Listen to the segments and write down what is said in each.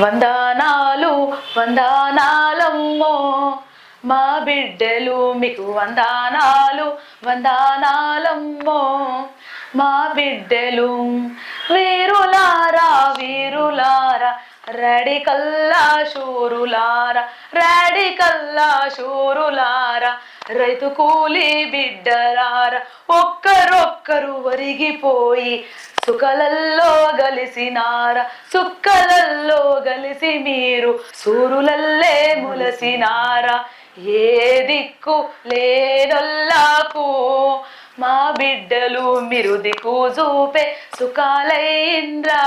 వందనాలు వందనాలమ్మో. మా బిడ్డలు మీకు వందనాలు వందనాలమ్మో. మా బిడ్డలు వీరులారా వీరులారా రాడికల్లా శూరులారా రాడికల్లా శూరులారా రైతు కూలి బిడ్డలారా ఒక్కరొక్కరు వరిగిపోయి సుఖలల్లో గలిసినార? సుక్కలల్లో గలిసి మీరు సూరులల్లే ములసినార? ఏ దిక్కు లేనొల్లాకు మా బిడ్డలు మీరు దిక్కు చూపే సుఖాలైంద్రా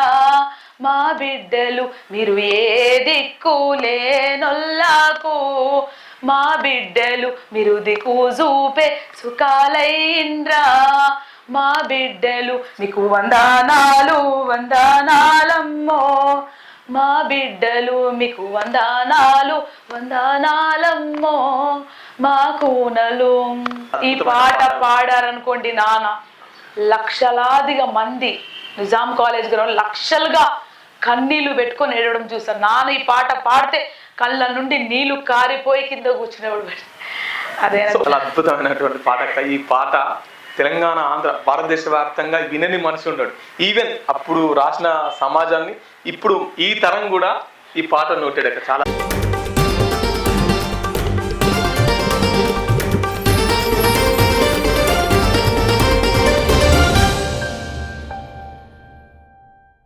మా బిడ్డలు మీరు ఏ దిక్కు లేనొల్లాకు? మా బిడ్డలు మీరు దిక్కు చూపే సుఖాలైంద్రా మా బిడ్డలు. మీకు వందనాలు వందనాలమ్మో. మా బిడ్డలు మీకు వందనాలు వందనాలమ్మో. మా కూనలు. ఈ పాట పాడారనుకోండి నాన్న లక్షలాదిగా మంది నిజాం కాలేజ్ గ్రౌండ్ లక్షలుగా కన్నీళ్ళు పెట్టుకొని ఏడవడం చూసాను నాన్న ఈ పాట పాడితే కళ్ళ నుండి నీళ్ళు కారిపోయి కింద కూర్చునేవాడు. అదే అద్భుతమైనటువంటి పాట. ఈ పాట తెలంగాణ ఆంధ్ర భారతదేశ వ్యాప్తంగా వినని మనిషి ఉండడు. ఈవెన్ అప్పుడు రాసిన సమాజాన్ని ఇప్పుడు ఈ తరం కూడా ఈ పాట నోటాడక చాలా